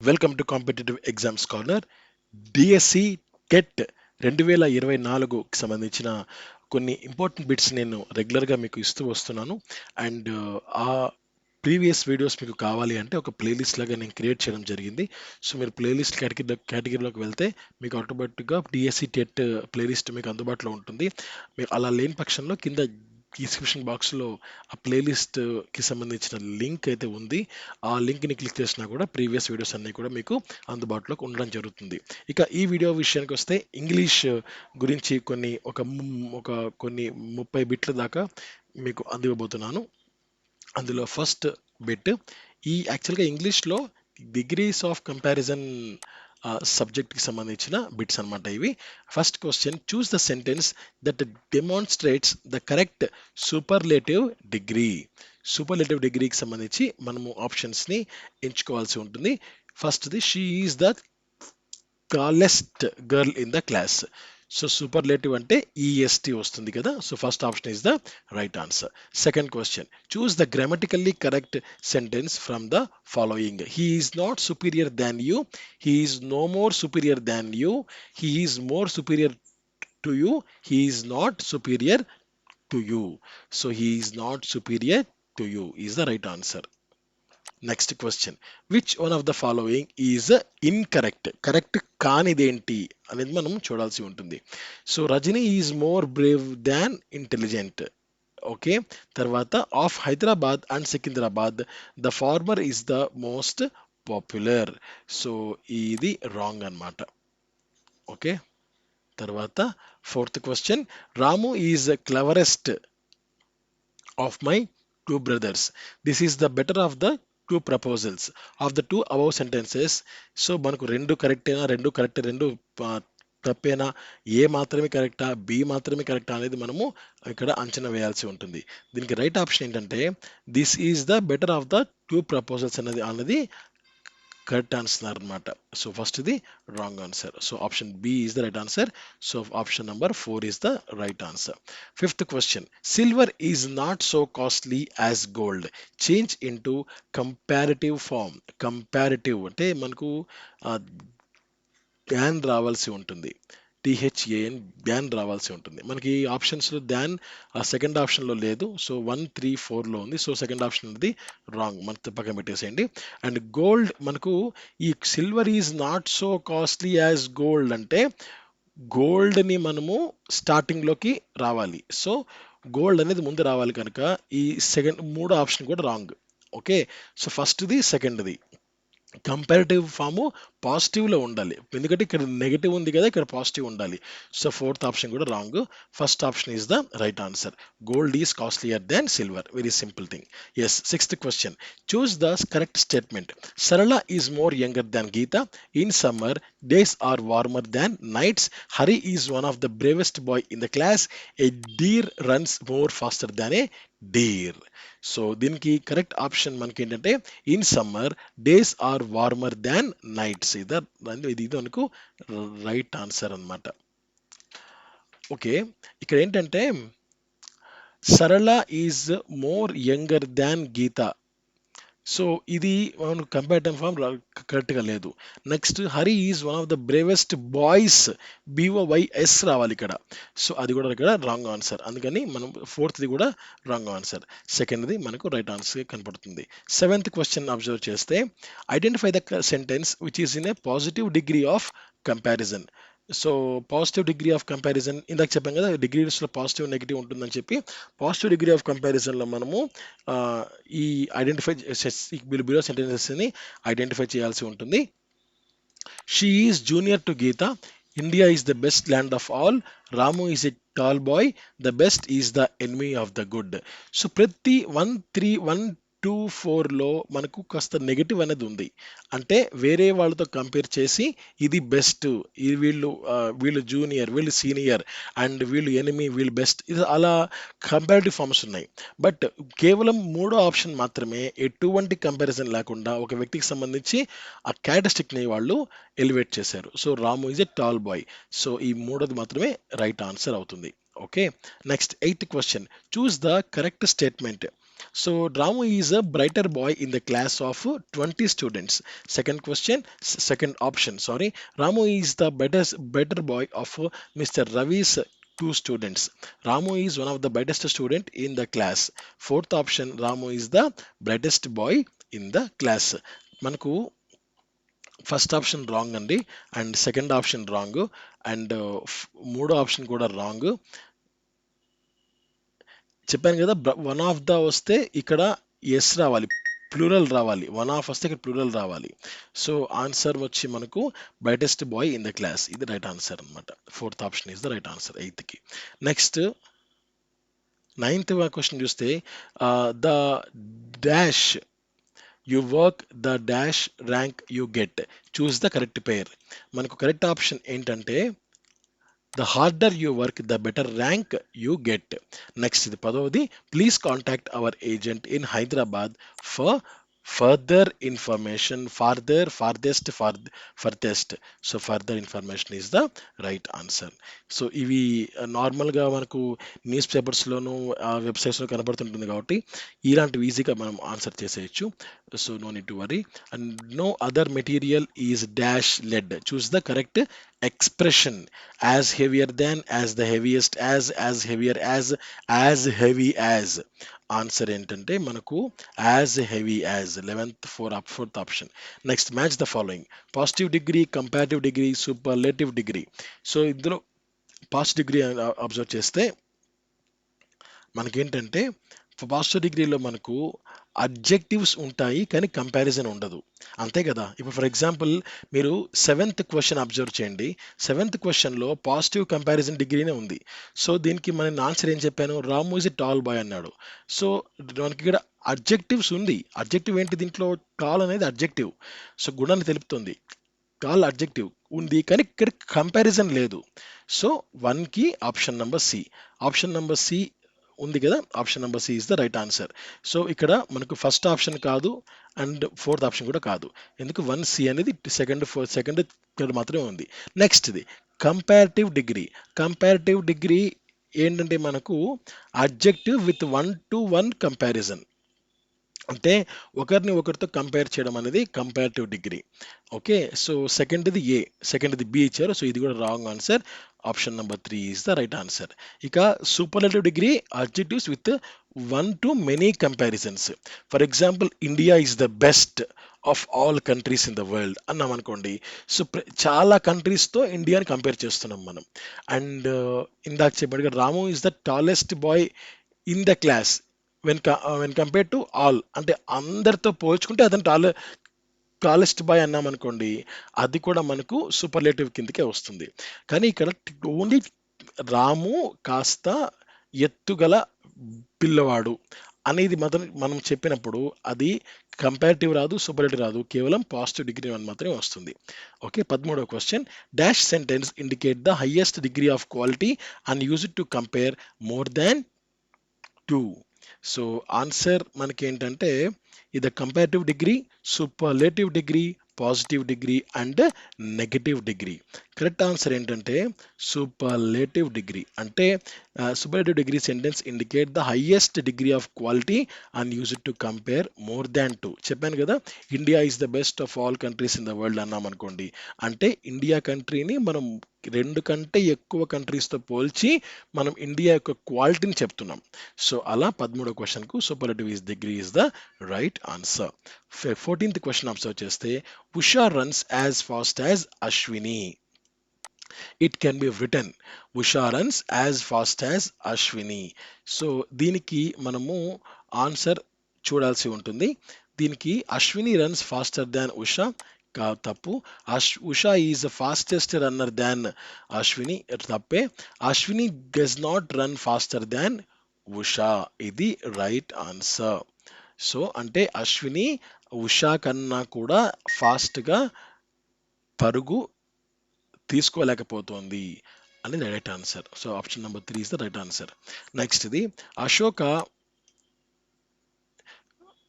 Welcome to competitive exams corner DSC TET రెండు వేల ఇరవై నాలుగుకి సంబంధించిన కొన్ని ఇంపార్టెంట్ బిట్స్ నేను రెగ్యులర్గా మీకు ఇస్తూ వస్తున్నాను. అండ్ ఆ ప్రీవియస్ వీడియోస్ మీకు కావాలి అంటే ఒక ప్లేలిస్ట్ లాగా నేను క్రియేట్ చేయడం జరిగింది. సో మీరు ప్లేలిస్ట్ కేటగిరీ కేటగిరీలోకి వెళ్తే మీకు ఆటోమేటిక్గా డిఎస్సి టెట్ ప్లేలిస్ట్ మీకు అందుబాటులో ఉంటుంది. మీరు అలా లేని పక్షంలో కింద డిస్క్రిప్షన్ బాక్స్లో ఆ ప్లేలిస్ట్కి సంబంధించిన లింక్ అయితే ఉంది. ఆ లింక్ని క్లిక్ చేసినా కూడా ప్రీవియస్ వీడియోస్ అన్నీ కూడా మీకు అందుబాటులోకి ఉండడం జరుగుతుంది. ఇక ఈ వీడియో విషయానికి వస్తే ఇంగ్లీష్ గురించి కొన్ని ఒక ము- ఒక కొన్ని ముప్పై బిట్ల దాకా మీకు అందివ్వబోతున్నాను. అందులో ఫస్ట్ బిట్ ఈ యాక్చువల్గా ఇంగ్లీష్లో డిగ్రీస్ ఆఫ్ కంపారిజన్ సబ్జెక్ట్కి సంబంధించిన బిట్స్ అన్నమాట ఇవి. First question choose the sentence that demonstrates the correct superlative degree superlative డిగ్రీకి సంబంధించి మనము ఆప్షన్స్ని ఎంచుకోవాల్సి ఉంటుంది. ఫస్ట్ది she is the tallest girl in the class so superlative అంటే ఈఎస్టీ వస్తుంది కదా? So first option is the right answer second question choose the grammatically correct sentence from the following he is not superior than you he is no more superior than you he is more superior to you he is not superior to you so he is not superior to you is the right answer next question which one of the following is incorrect correct కానిదేంటి అనేది మనం చూడాల్సి ఉంటుంది. So Rajani is more brave than intelligent okay తర్వాత of Hyderabad and Secunderabad the former is the most popular so ఇది wrong అన్నమాట. Okay తర్వాత fourth question Ramu is cleverest of my two brothers this is the better of the two proposals of the two above sentences so మనకు రెండు కరెక్టేనా రెండు correct రెండు తప్పేనా? ఏ మాత్రమే కరెక్టా బి మాత్రమే కరెక్టా అనేది మనము ఇక్కడ అంచనా వేయాల్సి ఉంటుంది. దీనికి రైట్ ఆప్షన్ ఏంటంటే this is the better of the two proposals అనేది అన్నది కరెక్ట్ ఆన్సర్ అనమాట సో ఫస్ట్ ఇది wrong answer so option B is the right answer so option number four is the right answer fifth question silver is not so costly as gold change into comparative form comparative అంటే మనకు ధ్యాన్ రావాల్సి ఉంటుంది. టిహెచ్ఏఎన్ ban రావాల్సి ఉంటుంది. మనకి ఆప్షన్స్లో దాన్ ఆ second ఆప్షన్లో లేదు. సో వన్ త్రీ ఫోర్లో ఉంది. సో సెకండ్ ఆప్షన్ అనేది రాంగ్ మన పక్కన పెట్టేసేయండి. అండ్ గోల్డ్ మనకు ఈ silver is not so costly as gold అంటే గోల్డ్ని మనము స్టార్టింగ్లోకి రావాలి. సో గోల్డ్ అనేది ముందు రావాలి కనుక ఈ సెకండ్ మూడో ఆప్షన్ కూడా రాంగ్ ఓకే సో ఫస్ట్ది సెకండ్ది కంపారిటివ్ ఫాము పాజిటివ్లో ఉండాలి. ఎందుకంటే ఇక్కడ నెగిటివ్ ఉంది కదా ఇక్కడ పాజిటివ్ ఉండాలి. సో ఫోర్త్ ఆప్షన్ కూడా wrong. First option is the right answer gold is costlier than silver very simple thing yes sixth question choose the correct statement Sarala is more younger than Geetha in summer days are warmer than nights Hari is one of the bravest boy in the class a deer runs more faster than a deer so దీనికి correct option మనకి ఏంటంటే in summer days are warmer than nights either ఇది ఇది అనుకు right answer అన్నమాట. Okay ఇక్కడ ఏంటంటే Sarala is more younger than Geetha. So ఇది మనం కంపారిటివ్ ఫామ్ కరెక్ట్గా లేదు. Next Hari is one of the bravest boys B O Y S రావాలి ఇక్కడ. సో అది కూడా ఇక్కడ రాంగ్ ఆన్సర్ అందుకని మనం ఫోర్త్ది కూడా రాంగ్ ఆన్సర్ సెకండ్ది మనకు రైట్ ఆన్సర్ కనపడుతుంది. సెవెంత్ క్వశ్చన్ అబ్జర్వ్ చేస్తే identify the sentence which is in a positive degree of comparison so positive degree of comparison ఇందాక చెప్పాం కదా డిగ్రీస్లో పాజిటివ్ నెగిటివ్ ఉంటుందని చెప్పి పాజిటివ్ డిగ్రీ ఆఫ్ కంపారిజన్లో మనము ఈ ఐడెంటిఫై బిలో సెంటెన్సెస్ని ఐడెంటిఫై చేయాల్సి ఉంటుంది. She is junior to Geetha India is the best land of all Ramu is a tall boy the best is the enemy of the good so ప్రతి one three one two ఫోర్లో మనకు కాస్త negative అనేది ఉంది. అంటే వేరే వాళ్ళతో compare చేసి ఇది బెస్ట్ ఇది వీళ్ళు వీళ్ళు జూనియర్ వీళ్ళు సీనియర్ అండ్ వీళ్ళు ఎనిమి వీళ్ళు బెస్ట్ ఇది అలా కంపారిటివ్ ఫార్మ్స్ ఉన్నాయి. బట్ కేవలం మూడో ఆప్షన్ మాత్రమే ఎటువంటి కంపారిజన్ లేకుండా ఒక వ్యక్తికి సంబంధించి ఆ క్యాటస్టిక్ని వాళ్ళు ఎలివేట్ చేశారు. So Ramu is a tall boy so ఈ మూడోది మాత్రమే రైట్ ఆన్సర్ అవుతుంది. Okay next eighth question choose the correct statement so Ramu is a brighter boy in the class of twenty students second question second option sorry Ramu is the better better boy of mister Ravi's two students Ramu is one of the brightest student in the class fourth option Ramu is the brightest boy in the class మనకు first option wrong అండి and second option wrong and మూడో option కూడా wrong చెప్పాను కదా one of the వస్తే ఇక్కడ yes రావాలి plural రావాలి. వన్ ఆఫ్ వస్తే ఇక్కడ ప్లూరల్ రావాలి. సో ఆన్సర్ వచ్చి మనకు brightest boy in the class ఇది రైట్ ఆన్సర్ అనమాట fourth option is the right answer ఎయిత్కి next ninth question చూస్తే the dash you work the dash rank you get choose the correct pair మనకు correct option ఏంటంటే the harder you work the better rank you get next ఇది పదవది please contact our agent in Hyderabad for further information farther farthest far furthest so further information is the right answer so ఇవి నార్మల్గా మనకు news పేపర్స్లోను వెబ్సైట్స్లో కనబడుతుంటుంది కాబట్టి ఇలాంటివి ఈజీగా మనం answer చేసేయచ్చు. So no need to worry and no other material is dash lead choose the correct expression as heavier than as the heaviest as as heavier as as heavy as. Answer ఏంటంటే మనకు as heavy as eleventh four up fourth option next match the following positive degree comparative degree superlative degree so ఇందులో positive degree observe చేస్తే మనకేంటంటే positive డిగ్రీలో మనకు objectives ఉంటాయి కానీ comparison ఉండదు. అంతే కదా? ఇప్పుడు ఫర్ ఎగ్జాంపుల్ మీరు సెవెంత్ క్వశ్చన్ అబ్జర్వ్ చేయండి. సెవెంత్ క్వశ్చన్లో పాజిటివ్ కంపారిజన్ డిగ్రీనే ఉంది. సో దీనికి మన ఆన్సర్ ఏం చెప్పాను? రాము ఇస్ టాల్ బాయ్ అన్నాడు. సో మనకి ఇక్కడ అబ్జెక్టివ్స్ ఉంది. అబ్జెక్టివ్ ఏంటి దీంట్లో? టాల్ అనేది అబ్జెక్టివ్ సో గుణాన్ని తెలుపుతుంది. టాల్ అబ్జెక్టివ్ ఉంది కానీ ఇక్కడ కంపారిజన్ లేదు. సో వన్కి option number C option number C ఉంది కదా? Option number C is the right answer so ఇక్కడ మనకు ఫస్ట్ ఆప్షన్ కాదు అండ్ ఫోర్త్ ఆప్షన్ కూడా కాదు. ఎందుకు? వన్ సి అనేది సెకండ్ ఫోర్ సెకండ్ థర్డ్ మాత్రమే ఉంది. నెక్స్ట్ది కంపారిటివ్ డిగ్రీ కంపారిటివ్ డిగ్రీ ఏంటంటే మనకు adjective with one to one comparison అంటే ఒకరిని ఒకరితో కంపేర్ చేయడం అనేది కంపారిటివ్ డిగ్రీ ఓకే సో సెకండ్ది ఏ సెకండ్ది బి ఇచ్చారు. సో ఇది కూడా wrong answer option number three is the right answer ఇక superlative degree adjectives with one to many comparisons for example India is the best of all countries in the world అన్నాం అనుకోండి. So చాలా కంట్రీస్తో ఇండియాని compare చేస్తున్నాం మనం. And ఇందాక చెప్పినట్టుగా Ramu is the tallest boy in the class when when compare to all అంటే అందరితో పోల్చుకుంటే అతను టాల టాలెస్ట్ బాయ్ అన్నామనుకోండి అది కూడా మనకు సూపర్లేటివ్ కిందకే వస్తుంది. కానీ ఇక్కడ ఓన్లీ రాము కాస్త ఎత్తుగల పిల్లవాడు అనేది మాత్రం మనం చెప్పినప్పుడు అది కంపారిటివ్ రాదు సూపర్లేటివ్ రాదు. కేవలం పాజిటివ్ డిగ్రీ అని మాత్రమే వస్తుంది. ఓకే పదమూడవ question dash sentence indicate the highest degree of quality and use it to compare more than two so answer మనకి ఏంటంటే ఇది comparative degree superlative degree positive degree and negative degree correct answer ఏంటంటే superlative degree అంటే superlative degree sentence indicate the highest degree of quality and use it to compare more than two చెప్పాను కదా India is the best of all countries in the world అన్నాం అనుకోండి. అంటే India కంట్రీని మనం రెండు కంటే ఎక్కువ కంట్రీస్తో పోల్చి మనం ఇండియా యొక్క క్వాలిటీని చెప్తున్నాం. సో అలా పదమూడో క్వశ్చన్కు superlative is degree is the right answer fourteenth question observe చేస్తే Usha runs as fast as Ashwini it can be rewritten Usha runs as fast as Ashwini so దీనికి మనము ఆన్సర్ చూడాల్సి ఉంటుంది. దీనికి Ashwini runs faster than Usha కా తప్పు. Ash Usha is fastest runner than Ashwini తప్పే. Ashwini does not run faster than Usha ఇది right answer so అంటే అశ్విని ఉషా కన్నా కూడా ఫాస్ట్గా పరుగు తీసుకోలేకపోతోంది అని right answer so option number three is the right answer నెక్స్ట్ది Ashoka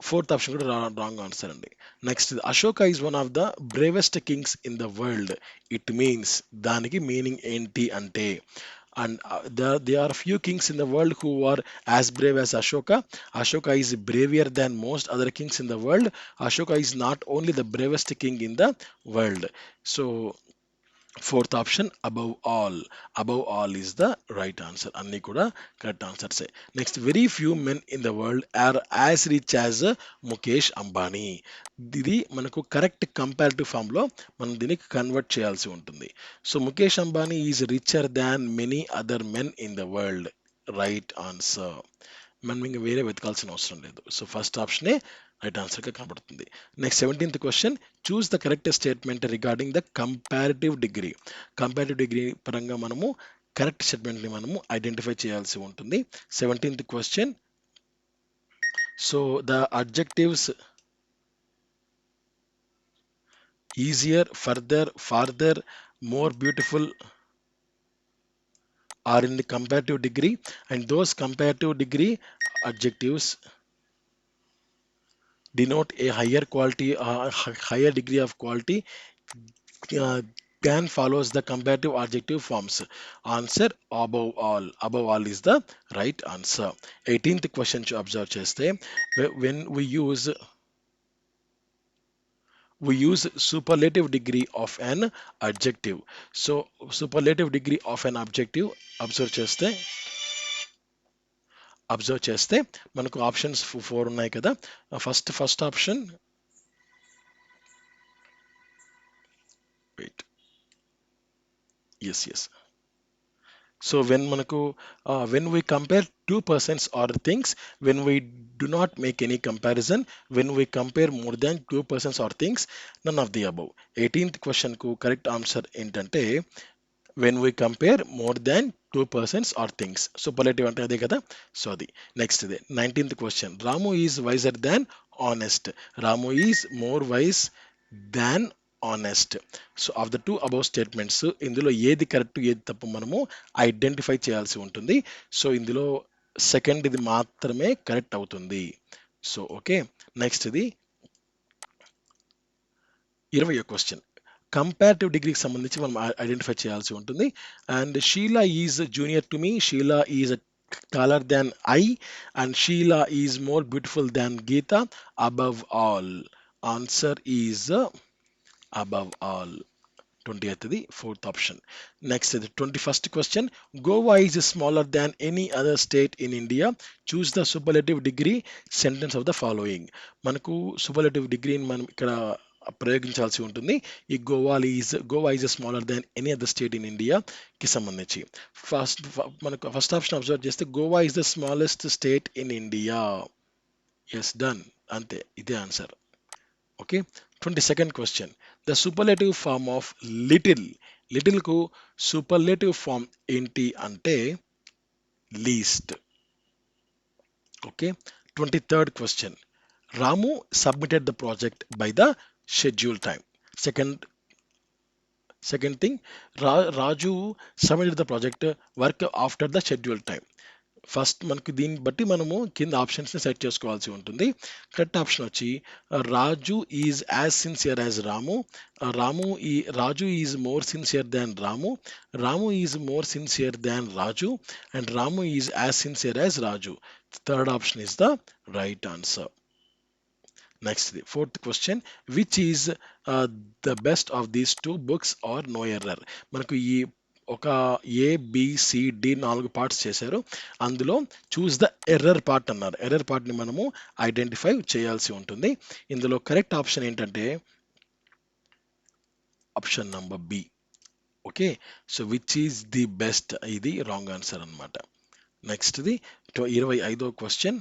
fourth option కూడా రాంగ్ ఆన్సర్ అండి. Next Ashoka is one of the bravest kings in the world it means దానికి మీనింగ్ ఏంటి అంటే and they are few kings in the world who are as brave as Ashoka. Ashoka is braver than most other kings in the world Ashoka is not only the bravest king in the world so fourth option above all above all is the right answer అన్నీ కూడా correct ఆన్సర్సే next very few men in the world are as rich as Mukesh Ambani ఇది మనకు correct comparative ఫామ్లో మనం దీనికి convert చేయాల్సి ఉంటుంది. So Mukesh Ambani is richer than many other men in the world right answer మనం ఇంకా వేరే వెతకాల్సిన అవసరం లేదు. సో ఫస్ట్ ఆప్షనే రైట్ ఆన్సర్గా కనబడుతుంది. Next seventeenth question choose the correct statement regarding the comparative degree comparative degree పరంగా మనము కరెక్ట్ స్టేట్మెంట్ని మనము ఐడెంటిఫై చేయాల్సి ఉంటుంది. Seventeenth question so the adjectives easier further farther more beautiful are in the comparative degree. And those comparative degree adjectives denote a higher quality uh, higher degree of quality uh, than follows the comparative adjective forms. Answer above all. Above all is the right answer. 18th question to observe cheste. When we use we use superlative degree of an adjective. So superlative degree of an adjective observe cheste. Observe చేస్తే మనకు options four ఉన్నాయి కదా. First first option wait yes yes so when మనకు when we compare two persons or things when we do not make any comparison when we compare more than two persons or things none of the above eighteenth క్వశ్చన్కు correct answer ఏంటంటే when we compare more than two persons or things superlative అంటే అదే కదా? So అది. Next ఇదే nineteenth question Ramu is wiser than honest Ramu is more wise than honest so of the two above statements ఇందులో ఏది correct ఏది తప్పు మనము ఐడెంటిఫై చేయాల్సి ఉంటుంది. సో ఇందులో సెకండ్ ఇది మాత్రమే కరెక్ట్ అవుతుంది. సో ఓకే నెక్స్ట్ ఇది ఇరవై క్వశ్చన్ కంపారిటివ్ డిగ్రీకి సంబంధించి మనం ఐడెంటిఫై చేయాల్సి ఉంటుంది. And Sheela is junior to me Sheela is cleverer than I and Sheela is more beautiful than Geeta above all answer is above all twenty అవుతుంది fourth option next ఇది twenty first question Goa is smaller than any other state in India choose the superlative degree sentence of the following మనకు superlative డిగ్రీని మనం ఇక్కడ ప్రయోగించాల్సి ఉంటుంది. ఈ Goa is Goa is smaller than any other state in ఇండియాకి సంబంధించి. First మనకు ఫస్ట్ ఆప్షన్ అబ్జర్వ్ చేస్తే Goa is the smallest state in India. Yes done అంతే ఇదే answer. Okay twenty second question. The superlative form of little. లిటిల్కు superlative form ఏంటి అంటే least. Okay twenty third question. Ramu submitted the project by the schedule time second second thing రా Raju submitted the project work after the schedule time first మనకు దీన్ని బట్టి మనము కింద ఆప్షన్స్ని set చేసుకోవాల్సి ఉంటుంది. కరెక్ట్ ఆప్షన్ వచ్చి Raju is as sincere as Ramu Ramu ఈ Raju is more sincere than Ramu Ramu is more sincere than Raju and Ramu is as sincere as Raju third option is the right answer next fourth question which is the best of these two books or no error మనకు ఈ ఒక A D నాలుగు parts చేశారు. అందులో choose the error part అన్నారు. Error పార్ట్ని మనము identify చేయాల్సి ఉంటుంది. ఇందులో కరెక్ట్ ఆప్షన్ ఏంటంటే option number B okay so which is the best ఇది రాంగ్ ఆన్సర్ అనమాట నెక్స్ట్ది ఇరవై ఐదో question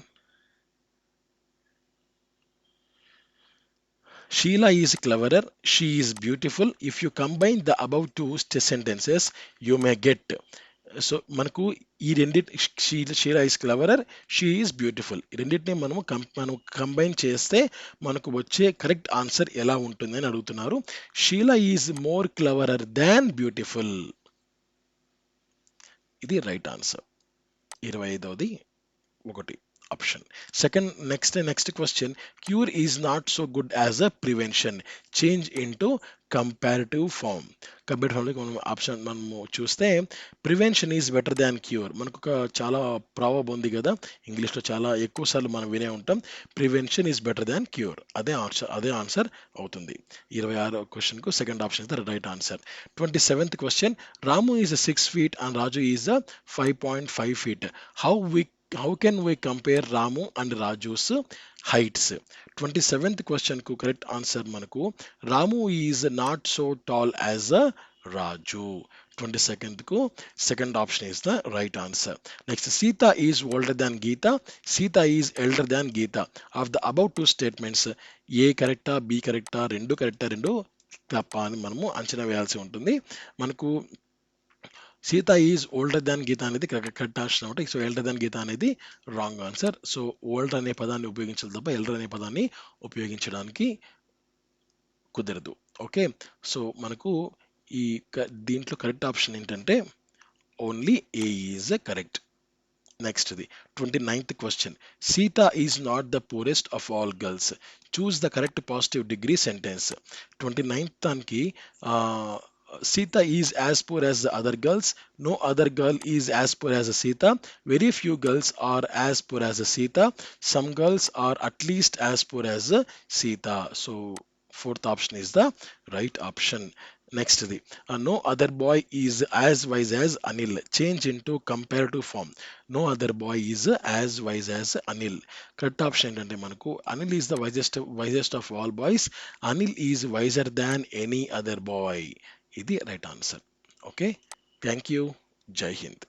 Sheila is cleverer, she is beautiful. If you combine the above two st- sentences, you may get. So మనకు ఈ రెండింటి Sheela is cleverer she is beautiful ఈ రెండింటిని మనము మనం కంబైన్ చేస్తే మనకు వచ్చే కరెక్ట్ ఆన్సర్ ఎలా ఉంటుంది అని అడుగుతున్నారు. Sheela is more cleverer than beautiful ఇది రైట్ ఆన్సర్ ఇరవై ఐదవది ఒకటి. Option second next next question cure is not so good as a prevention change into comparative form compare ఫామ్లో మనం ఆప్షన్ మనము చూస్తే prevention is better than cure మనకు ఒక చాలా ప్రావబ్ ఉంది కదా ఇంగ్లీష్లో చాలా ఎక్కువ సార్లు మనం వినే ఉంటాం. Prevention is better than cure అదే ఆన్సర్ అదే ఆన్సర్ అవుతుంది. ఇరవై ఆరో క్వశ్చన్కు second option is the right answer twenty seventh question Ramu is six feet and Raju is five point five feet how we how can we compare Ramu and Raju's heights twenty seventh క్వశ్చన్కు correct answer మనకు Ramu is not so tall as a Raju twenty సెకండ్కు second option is the right answer next Sita is older than Geeta Sita is elder than Geeta of the above two statements A కరెక్టా B కరెక్టా రెండు కరెక్టా రెండు తప్ప అని మనము అంచనా వేయాల్సి ఉంటుంది. మనకు Sita is older than Geeta అనేది కరెక్ట్ ఆన్సర్ అనమాట సో ఎల్డర్ దాన్ గీత అనేది రాంగ్ ఆన్సర్ సో ఓల్డర్ అనే పదాన్ని ఉపయోగించాలి తప్ప ఎల్డర్ అనే పదాన్ని ఉపయోగించడానికి కుదరదు. ఓకే? సో మనకు ఈ క- దీంట్లో కరెక్ట్ ఆప్షన్ ఏంటంటే only A is correct నెక్స్ట్ది twenty ninth question Sita is not the poorest of all girls choose the correct positive degree sentence twenty ninth దానికి Sita is as poor as the other girls no other girl is as poor as a Sita very few girls are as poor as a Sita some girls are at least as poor as Sita so fourth option is the right option నెక్స్ట్ది no other boy is as wise as Anil change into comparative form no other boy is as wise as Anil correct option ఏంటంటే మనకు Anil is the wisest wisest of all boys Anil is wiser than any other boy ఇది right answer. Okay? Thank you Jai Hind.